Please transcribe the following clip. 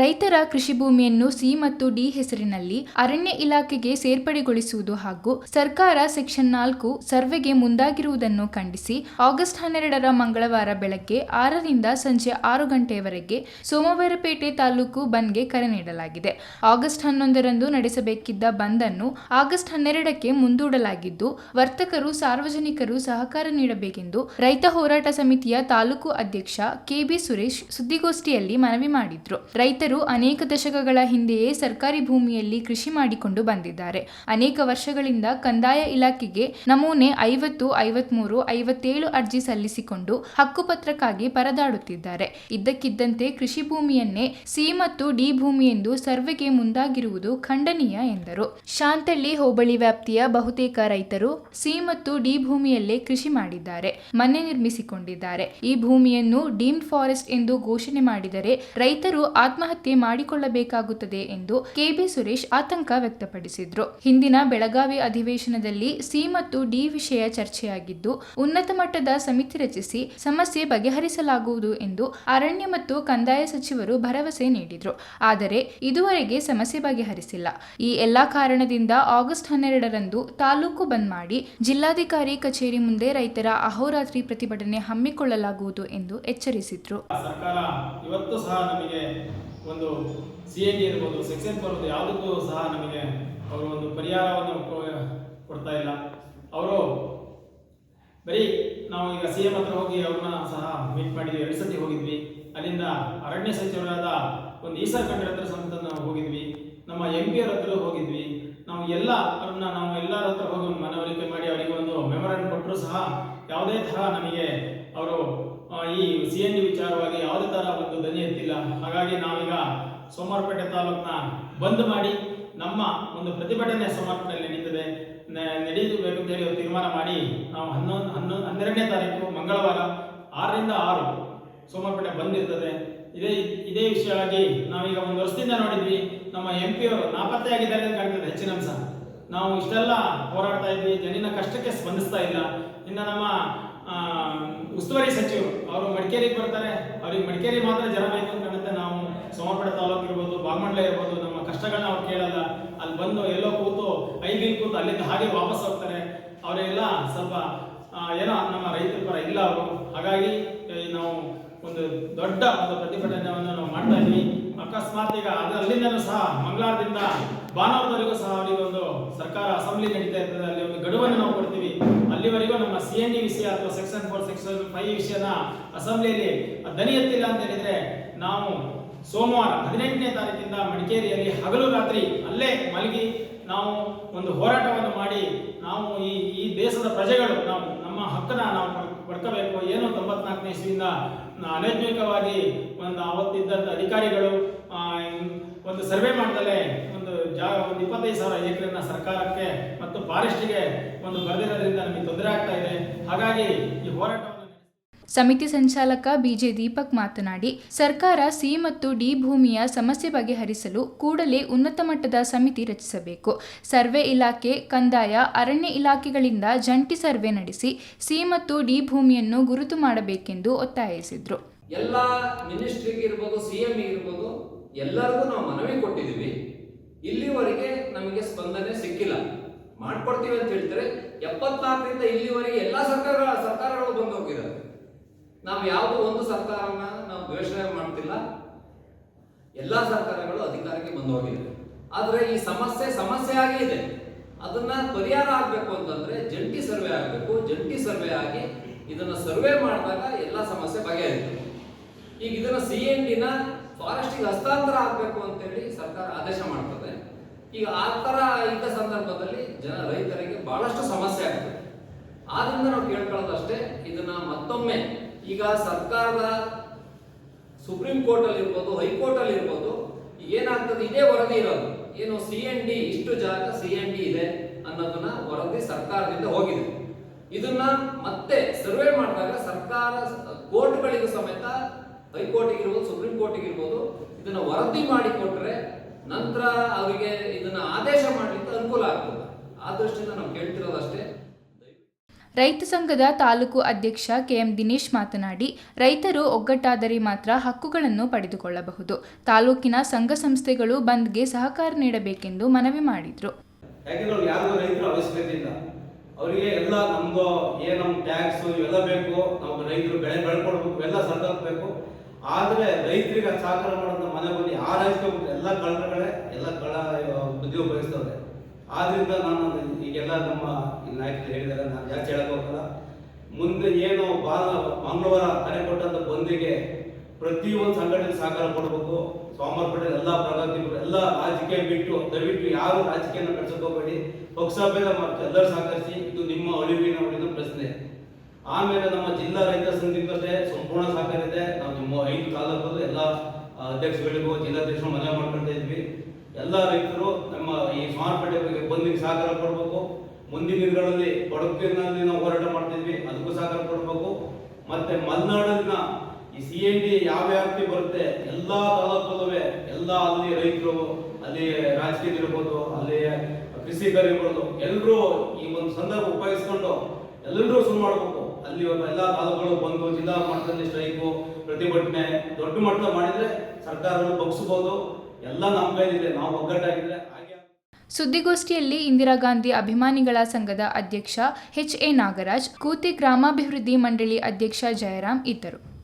ರೈತರ ಕೃಷಿ ಭೂಮಿಯನ್ನು ಸಿ ಮತ್ತು ಡಿ ಹೆಸರಿನಲ್ಲಿ ಅರಣ್ಯ ಇಲಾಖೆಗೆ ಸೇರ್ಪಡೆಗೊಳಿಸುವುದು ಹಾಗೂ ಸರ್ಕಾರ ಸೆಕ್ಷನ್ ನಾಲ್ಕು ಸರ್ವೆಗೆ ಮುಂದಾಗಿರುವುದನ್ನು ಖಂಡಿಸಿ ಆಗಸ್ಟ್ ಹನ್ನೆರಡರ ಮಂಗಳವಾರ ಬೆಳಗ್ಗೆ ಆರರಿಂದ ಸಂಜೆ ಆರು ಗಂಟೆಯವರೆಗೆ ಸೋಮವಾರಪೇಟೆ ತಾಲೂಕು ಬಂದ್ಗೆ ಕರೆ ನೀಡಲಾಗಿದೆ. ಆಗಸ್ಟ್ ಹನ್ನೊಂದರಂದು ನಡೆಸಬೇಕಿದ್ದ ಬಂದ್ ಅನ್ನು ಆಗಸ್ಟ್ ಹನ್ನೆರಡಕ್ಕೆ ಮುಂದೂಡಲಾಗಿದ್ದು, ವರ್ತಕರು, ಸಾರ್ವಜನಿಕರು ಸಹಕಾರ ನೀಡಬೇಕೆಂದು ರೈತ ಹೋರಾಟ ಸಮಿತಿಯ ತಾಲೂಕು ಅಧ್ಯಕ್ಷ ಕೆಬಿ ಸುರೇಶ್ ಸುದ್ದಿಗೋಷ್ಠಿಯಲ್ಲಿ ಮನವಿ ಮಾಡಿದ್ರು. ರೈತರು ಅನೇಕ ದಶಕಗಳ ಹಿಂದೆಯೇ ಸರ್ಕಾರಿ ಭೂಮಿಯಲ್ಲಿ ಕೃಷಿ ಮಾಡಿಕೊಂಡು ಬಂದಿದ್ದಾರೆ. ಅನೇಕ ವರ್ಷಗಳಿಂದ ಕಂದಾಯ ಇಲಾಖೆಗೆ ನಮೂನೆ ಐವತ್ತು, ಐವತ್ಮೂರು, ಐವತ್ತೇಳು ಅರ್ಜಿ ಸಲ್ಲಿಸಿಕೊಂಡು ಹಕ್ಕುಪತ್ರಕ್ಕಾಗಿ ಪರದಾಡುತ್ತಿದ್ದಾರೆ. ಇದ್ದಕ್ಕಿದ್ದಂತೆ ಕೃಷಿ ಭೂಮಿಯನ್ನೇ ಸಿ ಮತ್ತು ಡಿ ಭೂಮಿ ಎಂದು ಸರ್ವೆಗೆ ಮುಂದಾಗಿರುವುದು ಖಂಡನೀಯ ಎಂದರು. ಶಾಂತಳ್ಳಿ ಹೋಬಳಿ ವ್ಯಾಪ್ತಿಯ ಬಹುತೇಕ ರೈತರು ಸಿ ಮತ್ತು ಡಿ ಭೂಮಿಯಲ್ಲೇ ಕೃಷಿ ಮಾಡಿದ್ದಾರೆ. ಮನೆ ನಿರ್ಮಿಸಿಕೊಂಡಿದ್ದಾರೆ. ಈ ಭೂಮಿಯನ್ನು ಡೀಮ್ಡ್ ಫಾರೆಸ್ಟ್ ಎಂದು ಘೋಷಣೆ ಮಾಡಿದರೆ ರೈತರು ಆತ್ಮಹತ್ಯೆ ಮಾಡಿಕೊಳ್ಳಬೇಕಾಗುತ್ತದೆ ಎಂದು ಕೆಬಿ ಸುರೇಶ್ ಆತಂಕ ವ್ಯಕ್ತಪಡಿಸಿದ್ರು. ಹಿಂದಿನ ಬೆಳಗಾವಿ ಅಧಿವೇಶನದಲ್ಲಿ ಸಿ ಮತ್ತು ಡಿ ವಿಷಯ ಚರ್ಚೆಯಾಗಿದ್ದು, ಉನ್ನತ ಮಟ್ಟದ ಸಮಿತಿ ರಚಿಸಿ ಸಮಸ್ಯೆ ಬಗೆಹರಿಸಲಾಗುವುದು ಎಂದು ಅರಣ್ಯ ಮತ್ತು ಕಂದಾಯ ಸಚಿವರು ಭರವಸೆ ನೀಡಿದ್ರು. ಆದರೆ ಇದುವರೆಗೆ ಸಮಸ್ಯೆ ಬಗೆಹರಿಸಿಲ್ಲ. ಈ ಎಲ್ಲಾ ಕಾರಣದಿಂದ ಆಗಸ್ಟ್ ಹನ್ನೆರಡರಂದು ತಾಲೂಕು ಬಂದ್ ಮಾಡಿ ಜಿಲ್ಲಾಧಿಕಾರಿ ಕಚೇರಿ ಮುಂದೆ ರೈತರ ಅಹೋರಾತ್ರಿ ಪ್ರತಿಭಟನೆ ಹಮ್ಮಿಕೊಳ್ಳಲಾಗುವುದು ಎಂದು ಎಚ್ಚರಿಸಿದ್ರು. ಒಂದು ಸಿ ಎ ಟಿ ಇರ್ಬೋದು ಸೆಕ್ಷನ್ ಇರ್ಬೋದು ಯಾವುದಕ್ಕೂ ಸಹ ನಮಗೆ ಅವರು ಒಂದು ಪರಿಹಾರವನ್ನು ಕೊಡ್ತಾ ಇಲ್ಲ. ಅವರು ಬರೀ ನಾವು ಈಗ ಸಿ ಎಂ ಹತ್ರ ಹೋಗಿ ಅವ್ರನ್ನ ಸಹ ಮೀಟ್ ಮಾಡಿದ್ವಿ, ಎರಡು ಸತಿ ಹೋಗಿದ್ವಿ. ಅಲ್ಲಿಂದ ಅರಣ್ಯ ಸಚಿವರಾದ ಒಂದು ಈಸರ್ ಖಂಡ್ರೆ ಹತ್ರ ಸಮೇತ ನಾವು ಹೋಗಿದ್ವಿ. ನಮ್ಮ ಎಂ ಪಿ ಹತ್ರ ಹೋಗಿದ್ವಿ. ನಾವು ಎಲ್ಲ ಅವ್ರನ್ನ ನಾವು ಎಲ್ಲರ ಹತ್ರ ಹೋಗಿ ಮನವರಿಕೆ ಮಾಡಿ ಅವರಿಗೆ ಒಂದು ಮೆಮೊರಂಡ್ ಕೊಟ್ಟರು ಸಹ ಯಾವುದೇ ತರಹ ನಮಗೆ ಅವರು ಈ ಸಿ ಎನ್ ಡಿ ವಿಚಾರವಾಗಿ ಯಾವುದೇ ಥರ ಒಂದು ದನಿ ಎತ್ತಿಲ್ಲ. ಹಾಗಾಗಿ ನಾವೀಗ ಸೋಮವಾರಪೇಟೆ ತಾಲೂಕನ್ನ ಬಂದ್ ಮಾಡಿ ನಮ್ಮ ಒಂದು ಪ್ರತಿಭಟನೆ ಸೋಮವಾರಪೇಟೆಯಲ್ಲಿ ನಡೀತದೆ. ಅಂತ ಹೇಳಿ ತೀರ್ಮಾನ ಮಾಡಿ ನಾವು ಹನ್ನೊಂದು ಹನ್ನೊಂದು, ಹನ್ನೆರಡನೇ ತಾರೀಕು ಮಂಗಳವಾರ ಆರರಿಂದ ಆರು ಸೋಮವಾರಪೇಟೆ ಬಂದಿರ್ತದೆ ಇದೇ ಇದೇ ವಿಷಯವಾಗಿ ನಾವೀಗ ಒಂದು ವರ್ಷದಿಂದ ನೋಡಿದ್ವಿ. ನಮ್ಮ ಎಂ ಪಿ ಅವರು ನಾಪತ್ತೆಯಾಗಿದ್ದಾರೆ ಅಂತ ಕಾಣ್ತದೆ ಹೆಚ್ಚಿನ ಅಂಶ. ನಾವು ಇಷ್ಟೆಲ್ಲ ಹೋರಾಡ್ತಾ ಇದ್ವಿ. ಜನಿನ ಕಷ್ಟಕ್ಕೆ ಸ್ಪಂದಿಸ್ತಾ ಇಲ್ಲ. ಇನ್ನು ನಮ್ಮ ಉಸ್ತುವಾರಿ ಸಚಿವರು, ಅವರು ಮಡಿಕೇರಿಗೆ ಬರ್ತಾರೆ. ಅವ್ರಿಗೆ ಮಡಿಕೇರಿ ಮಾತ್ರ ಜನ ಬೇಕು ಅಂತ ನಾವು ಸೋಮಪೇಟೆ ತಾಲೂಕು ಇರ್ಬೋದು, ಬಾಗಮಂಡಲ ಇರ್ಬೋದು, ನಮ್ಮ ಕಷ್ಟಗಳನ್ನ ಅವ್ರು ಕೇಳಲ್ಲ. ಅಲ್ಲಿ ಬಂದು ಎಲ್ಲೋ ಕೂತು ಐದು ಕೂತು ಅಲ್ಲಿಂದ ಹಾಗೆ ವಾಪಸ್ ಹೋಗ್ತಾರೆ. ಅವರೆಲ್ಲ ಸ್ವಲ್ಪ ಏನೋ ನಮ್ಮ ರೈತರ ಪರ ಇಲ್ಲ ಅವರು. ಹಾಗಾಗಿ ನಾವು ಒಂದು ದೊಡ್ಡ ಒಂದು ಪ್ರತಿಭಟನೆಯನ್ನು ನಾವು ಮಾಡ್ತಾ ಇದ್ವಿ. ಅಕಸ್ಮಾತ್ ಈಗ ಅದು ಅಲ್ಲಿಂದನೂ ಸಹ ಮಂಗಳವಾರದಿಂದ ಭಾನುವಾರದವರೆಗೂ ಸಹ ಅವರಿಗೆ ಒಂದು ಸರ್ಕಾರ ಅಸೆಂಬ್ಲಿ ನಡೀತಾ ಇರ್ತದೆ. ಅಲ್ಲಿ ಒಂದು ಗಡುವನ್ನು ನಾವು ಕೊಡ್ತೀವಿ. ಅಲ್ಲಿವರೆಗೂ ನಮ್ಮ ಸಿ ಎನ್ ಡಿ ವಿಷಯ ಅಥವಾ ಸೆಕ್ಷನ್ ಫೋರ್ ಸೆಕ್ಷನ್ ಫೈವ್ ವಿಷಯನ ಅಸೆಂಬ್ಲಿಯಲ್ಲಿ ದನಿ ಎತ್ತಿಲ್ಲ ಅಂತ ಹೇಳಿದ್ರೆ ನಾವು ಸೋಮವಾರ ಹದಿನೆಂಟನೇ ತಾರೀಕಿಂದ ಮಡಿಕೇರಿಯಲ್ಲಿ ಹಗಲು ರಾತ್ರಿ ಅಲ್ಲೇ ಮಲಗಿ ನಾವು ಒಂದು ಹೋರಾಟವನ್ನು ಮಾಡಿ ನಾವು ಈ ಈ ದೇಶದ ಪ್ರಜೆಗಳು, ನಾವು ನಮ್ಮ ಹಕ್ಕನ್ನ ನಾವು ಪಡ್- ಪಡ್ಕೋಬೇಕು. ಏನು ತೊಂಬತ್ನಾಲ್ಕನೇ ಇಸ್ವಿಯಿಂದ ಅನೈಜ್ಞಿಕವಾಗಿ ಒಂದು ಅವತ್ತಿದ್ದಂಥ ಅಧಿಕಾರಿಗಳು ಒಂದು ಸರ್ವೆ ಮಾಡ್ದಲೇ ಒಂದು ಜಾಗ ಒಂದು ಇಪ್ಪತ್ತೈದು ಸಾವಿರ ಎಕರೆನ ಸರ್ಕಾರಕ್ಕೆ ಮತ್ತು ಫಾರೆಸ್ಟ್ಗೆ ಒಂದು ಬರೆದಿರೋದ್ರಿಂದ ನಮಗೆ ತೊಂದರೆ ಆಗ್ತಾ ಇದೆ. ಹಾಗಾಗಿ ಈ ಹೋರಾಟವನ್ನು ಸಮಿತಿ ಸಂಚಾಲಕ ಬಿಜೆ ದೀಪಕ್ ಮಾತನಾಡಿ, ಸರ್ಕಾರ ಸಿ ಮತ್ತು ಡಿ ಭೂಮಿಯ ಸಮಸ್ಯೆ ಬಗೆಹರಿಸಲು ಕೂಡಲೇ ಉನ್ನತ ಮಟ್ಟದ ಸಮಿತಿ ರಚಿಸಬೇಕು. ಸರ್ವೆ ಇಲಾಖೆ, ಕಂದಾಯ, ಅರಣ್ಯ ಇಲಾಖೆಗಳಿಂದ ಜಂಟಿ ಸರ್ವೆ ನಡೆಸಿ ಸಿ ಮತ್ತು ಡಿ ಭೂಮಿಯನ್ನು ಗುರುತು ಮಾಡಬೇಕೆಂದು ಒತ್ತಾಯಿಸಿದರು. ಎಲ್ಲ ಮಿನಿಸ್ಟ್ರಿಗೆ ಇರ್ಬೋದು, ಸಿ ಎಂ ಇರ್ಬೋದು, ಎಲ್ಲರಿಗೂ ನಾವು ಮನವಿ ಕೊಟ್ಟಿದ್ದೀವಿ. ಇಲ್ಲಿವರೆಗೆ ನಮಗೆ ಸ್ಪಂದನೆ ಸಿಕ್ಕಿಲ್ಲ. ಮಾಡ್ಕೊಡ್ತೀವಿ ಅಂತ ಹೇಳ್ತಾರೆ. ಎಪ್ಪತ್ನಾಲ್ಕರಿಂದ ಇಲ್ಲಿವರೆಗೆ ಎಲ್ಲ ಸರ್ಕಾರಗಳ ಸರ್ಕಾರಗಳು ಬಂದು ಹೋಗಿದ್ದಾರೆ ನಾವು ಯಾವುದೋ ಒಂದು ಸರ್ಕಾರನ ನಾವು ಘೋಷಣೆ ಮಾಡ್ತಿಲ್ಲ. ಎಲ್ಲ ಸರ್ಕಾರಗಳು ಅಧಿಕಾರಕ್ಕೆ ಬಂದು ಹೋಗಿದೆ. ಆದರೆ ಈ ಸಮಸ್ಯೆ ಸಮಸ್ಯೆ ಆಗಿ ಇದೆ. ಅದನ್ನ ಪರಿಹಾರ ಆಗಬೇಕು ಅಂತಂದ್ರೆ ಜಂಟಿ ಸರ್ವೆ ಆಗಬೇಕು. ಜಂಟಿ ಸರ್ವೆ ಆಗಿ ಇದನ್ನ ಸರ್ವೆ ಮಾಡಿದಾಗ ಎಲ್ಲ ಸಮಸ್ಯೆ ಬಗೆಹರಿತು. ಈಗ ಇದನ್ನ ಸಿ ಎನ್ ಡಿನ ಫಾರೆಸ್ಟಿಗೆ ಹಸ್ತಾಂತರ ಆಗಬೇಕು ಅಂತೇಳಿ ಸರ್ಕಾರ ಆದೇಶ ಮಾಡ್ತದೆ. ಈಗ ಆ ಥರ ಇದ್ದ ಸಂದರ್ಭದಲ್ಲಿ ಜನ ರೈತರಿಗೆ ಬಹಳಷ್ಟು ಸಮಸ್ಯೆ ಆಗ್ತದೆ. ಆದ್ರಿಂದ ನಾವು ಕೇಳ್ಕೊಳ್ಳೋದಷ್ಟೇ ಇದನ್ನ ಮತ್ತೊಮ್ಮೆ ಈಗ ಸರ್ಕಾರದ ಸುಪ್ರೀಂ ಕೋರ್ಟ್ ಅಲ್ಲಿ ಇರ್ಬೋದು ಹೈಕೋರ್ಟ್ ಅಲ್ಲಿ ಇರ್ಬೋದು ಏನಾಗ್ತದೆ? ಇದೇ ವರದಿ ಇರೋದು. ಏನು ಸಿ ಎನ್ ಡಿ ಇಷ್ಟು ಜಾಗ ಸಿ ಎನ್ ಡಿ ಇದೆ ಅನ್ನೋದನ್ನ ವರದಿ ಸರ್ಕಾರದಿಂದ ಹೋಗಿದೆ. ಇದನ್ನ ಮತ್ತೆ ಸರ್ವೆ ಮಾಡಿದಾಗ ಸರ್ಕಾರ ಕೋರ್ಟ್ಗಳಿಗೂ ಸಮೇತ ಹೈಕೋರ್ಟಿಗೆ ಇರ್ಬೋದು, ಸುಪ್ರೀಂ ಕೋರ್ಟಿಗೆ ಇರ್ಬೋದು, ಇದನ್ನ ವರದಿ ಮಾಡಿ ಕೊಟ್ರೆ ನಂತರ ಅವರಿಗೆ ಇದನ್ನ ಆದೇಶ ಮಾಡಲಿಕ್ಕೆ ಅನುಕೂಲ ಆಗ್ತದೆ. ಆ ದೃಷ್ಟಿಯಿಂದ ನಾವು ಕೇಳ್ತಿರೋದಷ್ಟೇ ರೈತ ಸಂಘದ ತಾಲೂಕು ಅಧ್ಯಕ್ಷ ಕೆಎಂ ದಿನೇಶ್ ಮಾತನಾಡಿ, ರೈತರು ಒಗ್ಗಟ್ಟಾದರೆ ಮಾತ್ರ ಹಕ್ಕುಗಳನ್ನು ಪಡೆದುಕೊಳ್ಳಬಹುದು. ತಾಲೂಕಿನ ಸಂಘ ಸಂಸ್ಥೆಗಳು ಬಂದ್ಗೆ ಸಹಕಾರ ನೀಡಬೇಕೆಂದು ಮನವಿ ಮಾಡಿದರು. ಅವರಿಗೆ ಎಲ್ಲ ನಮ್ದು ಏನು ನಮ್ಮ ಟ್ಯಾಕ್ಸ್ ಇವೆಲ್ಲ ಬೇಕು ನಾವು ರೈತರು ಬೆಳೆ ಬೆಳ್ಕೊಡ್ಬೇಕು ಎಲ್ಲ ಸರ್ಕಾರ ಬೇಕು. ಆದ್ರೆ ರೈತರಿಗೆ ಸಹಕಾರ ಮಾಡೋದು ಮನೆ ಬಂದು ಯಾರು ಹಂಚ್ಕೋಬೇಕು ಎಲ್ಲ ಕಳ್ಳಗಳೇ, ಎಲ್ಲ ಕಳ್ಳ ಬುದ್ಧಿ ಉಪಯೋಗಿಸ್ತವ್ರೆ. ಆದ್ರಿಂದ ನಾನು ಈಗೆಲ್ಲ ನಮ್ಮ ನಾಯಕರು ಹೇಳಿದ್ದಾರೆ ನಾನು ಜಾಸ್ತಿ ಹೋಗಲ್ಲ. ಮುಂದೆ ಏನು ಬಾಲ ಮಂಗಳವಾರ ಕರೆ ಕೊಟ್ಟಂತ ಬಂದಿಗೆ ಒಂದು ಸಂಘಟನೆ ಸಹಕಾರ ಕೊಡಬೇಕು. ಸೋಮವಾರ ಪಟೇಲ್ ಎಲ್ಲ ಪ್ರಗತಿಗಳು, ಎಲ್ಲ ರಾಜಕೀಯ ಬಿಟ್ಟು, ದಯವಿಟ್ಟು ಯಾರು ರಾಜಕೀಯನ ಕಟ್ಸಕ್ ಹೋಗಬೇಡಿ. ಪಕ್ಷಭೇದ ಎಲ್ಲರೂ ಸಹಕರಿಸಿ, ಇದು ನಿಮ್ಮ ಅಳಿವಿನ ಉಳಿದ ಪ್ರಶ್ನೆ. ಆಮೇಲೆ ನಮ್ಮ ಜಿಲ್ಲಾ ರೈತ ಸಂಘದಿಂದ ಅಷ್ಟೇ ಸಂಪೂರ್ಣ ಸಹಕಾರ ಇದೆ. ನಾವು ನಿಮ್ಮ ಐದು ತಾಲೂಕಲ್ಲೂ ಎಲ್ಲ ಅಧ್ಯಕ್ಷಗಳಿಗೂ ಜಿಲ್ಲಾಧ್ಯಕ್ಷರು ಮನವಿ ಮಾಡ್ಕೊಳ್ತಾ ಇದ್ವಿ. ಎಲ್ಲ ರೈತರು ನಮ್ಮ ಈ ಸ್ಮಾರ್ಟ್ಪೇಟೆ ಬಗ್ಗೆ ಬಂದಿಗೆ ಸಹಕಾರ ಕೊಡಬೇಕು. ಮುಂದಿನ ದಿನಗಳಲ್ಲಿ ಬಡಕಿನಲ್ಲಿ ನಾವು ಹೋರಾಟ ಮಾಡ್ತಿದ್ವಿ, ಅದಕ್ಕೂ ಸಹಕಾರ ಕೊಡಬೇಕು. ಮತ್ತೆ ಮಲೆನಾಡಿನ ಈ ಸಿ ಎನ್ ಡಿ ಯಾವ ವ್ಯಾಪ್ತಿ ಬರುತ್ತೆ, ಎಲ್ಲ ತಾಲೂಕಲ್ಲೂ ಎಲ್ಲ ಅಲ್ಲಿ ರೈತರು ಅಲ್ಲಿ ರಾಜಕೀಯ ಇರ್ಬೋದು, ಅಲ್ಲಿ ಕೃಷಿಕರಿರ್ಬೋದು ಎಲ್ಲರೂ ಈ ಒಂದು ಸಂದರ್ಭ ಉಪಯೋಗಿಸ್ಕೊಂಡು ಎಲ್ಲರೂ ಶುರು ಮಾಡಬೇಕು. ಅಲ್ಲಿ ಎಲ್ಲ ತಾಲೂಕುಗಳು ಬಂದು ಜಿಲ್ಲಾ ಮಟ್ಟದಲ್ಲಿ ಸ್ಟ್ರೈಕು, ಪ್ರತಿಭಟನೆ ದೊಡ್ಡ ಮಟ್ಟದಲ್ಲಿ ಮಾಡಿದ್ರೆ ಸರ್ಕಾರವನ್ನು ಬಗ್ಸ್ಬೋದು. ಎಲ್ಲ ನಮ್ಮ ಕೈಲಿದೆ, ನಾವು ಒಗ್ಗಟ್ಟಾಗಿದ್ರೆ ಹಾಗೆ ಸುದ್ದಿಗೋಷ್ಠಿಯಲ್ಲಿ ಇಂದಿರಾ ಗಾಂಧಿ ಅಭಿಮಾನಿಗಳ ಸಂಘದ ಅಧ್ಯಕ್ಷ ಎಚ್ ಎ ನಾಗರಾಜ್ ಕೂತಿ ಗ್ರಾಮಾಭಿವೃದ್ಧಿ ಮಂಡಳಿ ಅಧ್ಯಕ್ಷ ಜಯರಾಮ್ ಇದ್ದರು.